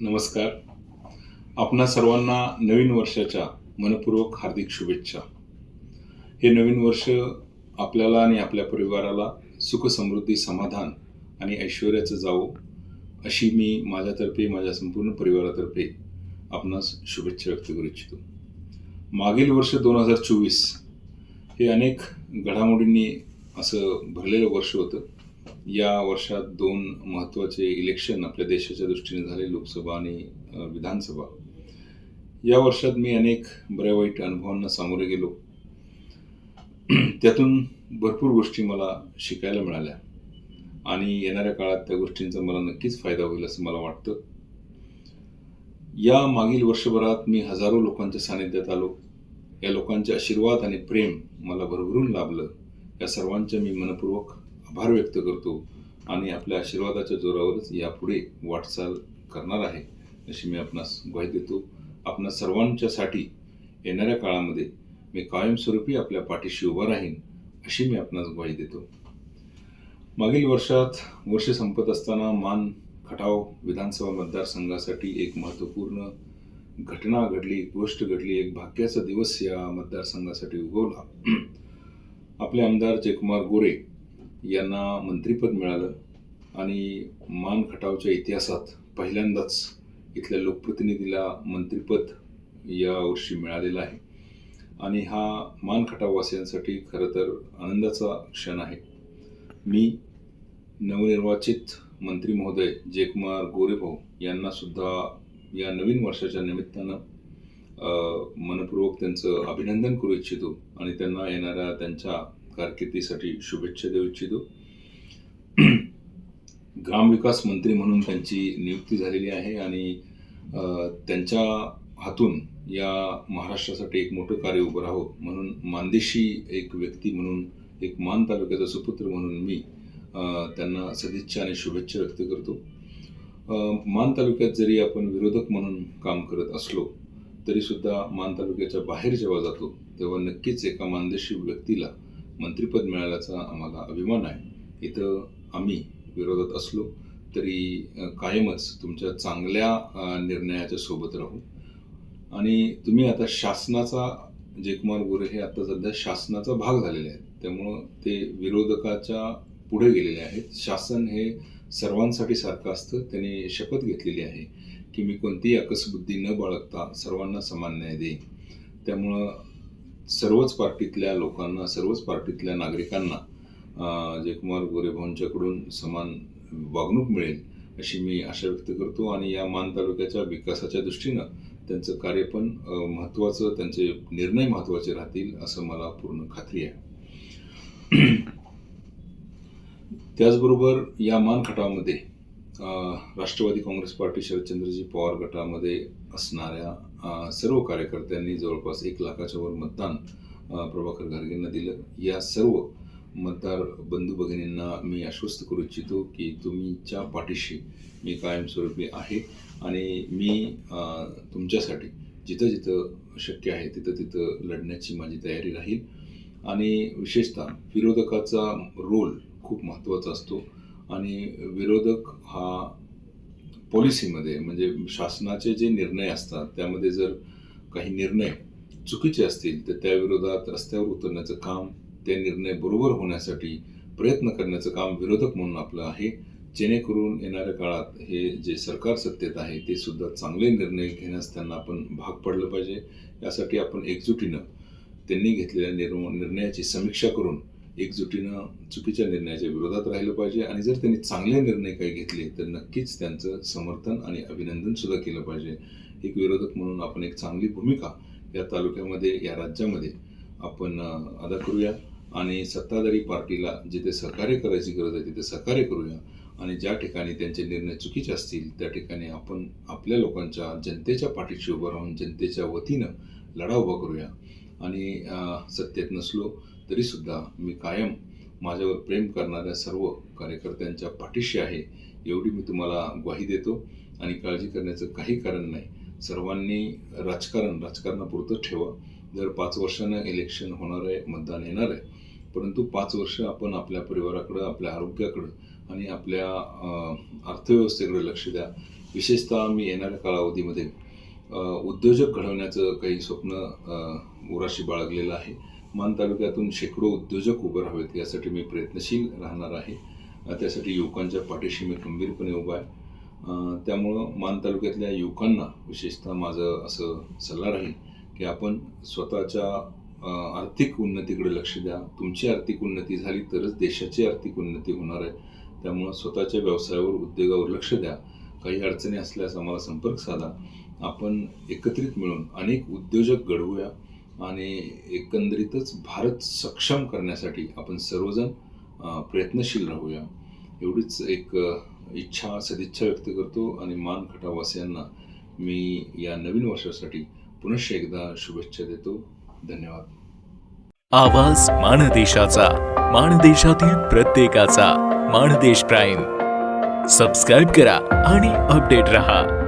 नमस्कार. आपणा सर्वांना नवीन वर्षाच्या मनपूर्वक हार्दिक शुभेच्छा. हे नवीन वर्ष आपल्याला आणि आपल्या परिवाराला सुख समृद्धी समाधान आणि ऐश्वर्याचं जावो अशी मी माझ्यातर्फे माझ्या संपूर्ण परिवारातर्फे आपणास शुभेच्छा व्यक्त करू इच्छितो. मागील वर्ष दोन हजार चोवीस हे अनेक घडामोडींनी असं भरलेलं वर्ष होतं. या वर्षात दोन महत्त्वाचे इलेक्शन आपल्या देशाच्या दृष्टीने झाले लोकसभा आणि विधानसभा. या वर्षात मी अनेक बऱ्या वाईट अनुभवांना सामोरे गेलो. त्यातून भरपूर गोष्टी मला शिकायला मिळाल्या. आणि येणाऱ्या काळात त्या गोष्टींचा मला नक्कीच फायदा होईल असं मला वाटतं. या मागील वर्षभरात मी हजारो लोकांच्या सानिध्यात आलो. या लोकांचे आशीर्वाद आणि प्रेम मला भरभरून लाभलं. या सर्वांचे मी मनपूर्वक आभार व्यक्त करतो आणि आपल्या आशीर्वादाच्या जोरावरच यापुढे वाटचाल करणार आहे अशी मी आपणास ग्वाही देतो. आपणा सर्वांच्यासाठी येणाऱ्या काळामध्ये मी कायमस्वरूपी आपल्या पाठीशी उभा राहीन अशी मी आपणास ग्वाही देतो. मागील वर्षात वर्ष संपत असताना मान खटाव विधानसभा मतदारसंघासाठी एक महत्त्वपूर्ण घटना घडली गोष्ट घडली एक भाग्याचा दिवस या मतदारसंघासाठी उगवला. आपले आमदार जयकुमार गोरे यांना मंत्रिपद मिळालं आणि मान खटावच्या इतिहासात पहिल्यांदाच इथल्या लोकप्रतिनिधीला मंत्रिपद यावर्षी मिळालेलं आहे. आणि हा मान खटाववासियांसाठी खरं तर आनंदाचा क्षण आहे. मी नवनिर्वाचित मंत्री महोदय जयकुमार गोरेभाऊ यांना सुद्धा या नवीन वर्षाच्या निमित्तानं मनपूर्वक त्यांचं अभिनंदन करू इच्छितो आणि त्यांना येणाऱ्या त्यांच्या कारकिर्दीसाठी शुभेच्छा देऊ इच्छितो. ग्रामविकास मंत्री म्हणून त्यांची नियुक्ती झालेली आहे आणि त्यांच्या हातून या महाराष्ट्रासाठी एक मोठं कार्य उभं राहो म्हणून मानदेशी एक व्यक्ती म्हणून एक मान तालुक्याचा सुपुत्र म्हणून मी त्यांना सदिच्छा आणि शुभेच्छा व्यक्त करतो. मान तालुक्यात जरी आपण विरोधक म्हणून काम करत असलो तरीसुद्धा मान तालुक्याच्या बाहेर जेव्हा जातो तेव्हा नक्कीच एका मानदेशी व्यक्तीला मंत्रिपद मिळाल्याचा आम्हाला अभिमान आहे. इथं आम्ही विरोधात असलो तरी कायमच तुमच्या चांगल्या निर्णयाच्या सोबत राहू. आणि तुम्ही आता शासनाचा जयकुमार गोरे हे आता सध्या शासनाचा भाग झालेले आहेत. त्यामुळं ते विरोधकाच्या पुढे गेलेले आहेत. शासन हे सर्वांसाठी सारखं असतं. त्यांनी शपथ घेतलेली आहे की मी कोणतीही अकसबुद्धी न बाळगता सर्वांना समान न्याय देईन. त्यामुळं सर्वच पार्टीतल्या लोकांना सर्वच पार्टीतल्या नागरिकांना जयकुमार गोरेभाऊंच्याकडून समान वागणूक मिळेल अशी मी आशा व्यक्त करतो आणि या मान तालुक्याच्या विकासाच्या दृष्टीनं त्यांचं कार्य पण महत्त्वाचं त्यांचे निर्णय महत्त्वाचे राहतील असं मला पूर्ण खात्री आहे. त्याचबरोबर या मानखटामध्ये राष्ट्रवादी काँग्रेस पार्टी शरदचंद्रजी पवार गटामध्ये असणाऱ्या सर्व कार्यकर्त्यांनी जवळपास एक लाखाच्या वर मतदान प्रभाकर घारगेंना दिलं. या सर्व मतदार बंधू भगिनींना मी आश्वस्त करू इच्छितो की तुमच्या पाठीशी मी कायमस्वरूपी आहे आणि मी तुमच्यासाठी जिथं जिथं शक्य आहे तिथं तिथं लढण्याची माझी तयारी राहील. आणि विशेषतः विरोधकाचा रोल खूप महत्त्वाचा असतो. आणि विरोधक हा पॉलिसीमध्ये म्हणजे शासनाचे जे निर्णय असतात त्यामध्ये जर काही निर्णय चुकीचे असतील तर त्या विरोधात रस्त्यावर उतरण्याचं काम ते निर्णय बरोबर होण्यासाठी प्रयत्न करण्याचं काम विरोधक म्हणून आपलं आहे. जेणेकरून येणाऱ्या काळात हे जे सरकार सत्तेत आहे ते सुद्धा चांगले निर्णय घेण्यास त्यांना आपण भाग पडलं पाहिजे. यासाठी आपण एकजुटीनं त्यांनी घेतलेल्या निर्म निर्णयाची समीक्षा करून एकजुटीनं चुकीच्या निर्णयाच्या विरोधात राहिलं पाहिजे आणि जर त्यांनी चांगले निर्णय काही घेतले तर नक्कीच त्यांचं समर्थन आणि अभिनंदन सुद्धा केलं पाहिजे. एक विरोधक म्हणून आपण एक चांगली भूमिका या तालुक्यामध्ये या राज्यामध्ये आपण अदा करूया आणि सत्ताधारी पार्टीला जिथे सहकार्य करायची गरज आहे तिथे सहकार्य करूया आणि ज्या ठिकाणी त्यांचे निर्णय चुकीचे असतील त्या ठिकाणी आपण आपल्या लोकांच्या जनतेच्या पाठीशी उभं राहून जनतेच्या वतीनं लढा उभा करूया. आणि सत्तेत नसलो तरीसुद्धा मी कायम माझ्यावर प्रेम करणाऱ्या सर्व कार्यकर्त्यांच्या पाठीशी आहे एवढी मी तुम्हाला ग्वाही देतो. आणि काळजी करण्याचं काही कारण नाही. सर्वांनी राजकारण राजकारणापुरतं ठेवा. जर पाच वर्षानं इलेक्शन होणार आहे मतदान येणार आहे परंतु पाच वर्ष आपण आपल्या परिवाराकडं आपल्या आरोग्याकडं आणि आपल्या अर्थव्यवस्थेकडे लक्ष द्या. विशेषतः मी येणाऱ्या कालावधीमध्ये उद्योजक घडवण्याचं काही स्वप्न उराशी बाळगलेलं आहे. मान तालुक्यातून शेकडो उद्योजक उभं राहावेत यासाठी मी प्रयत्नशील राहणार आहे. त्यासाठी युवकांच्या पाठीशी मी खंबीरपणे उभा आहे. त्यामुळं मान तालुक्यातल्या युवकांना विशेषतः माझं असं सल्ला राहील की आपण स्वतःच्या आर्थिक उन्नतीकडे लक्ष द्या. तुमची आर्थिक उन्नती झाली तरच देशाची आर्थिक उन्नती होणार आहे. त्यामुळं स्वतःच्या व्यवसायावर उद्योगावर लक्ष द्या. काही अडचणी असल्यास आम्हाला संपर्क साधा. आपण एकत्रित मिळून अनेक उद्योजक घडवूया. आणि एकंदरीतच भारत सक्षम करण्यासाठी आपण सर्वजण प्रयत्नशील राहूया. एवढीच एक इच्छा सदिच्छा व्यक्त करतो आणि मान खटावासियांना मी या नवीन वर्षासाठी पुनश्च एकदा शुभेच्छा देतो. धन्यवाद. आवाज माणदेशाचा माणदेशातील प्रत्येकाचा. माणदेश प्राईम. सबस्क्राईब करा आणि अपडेट रहा.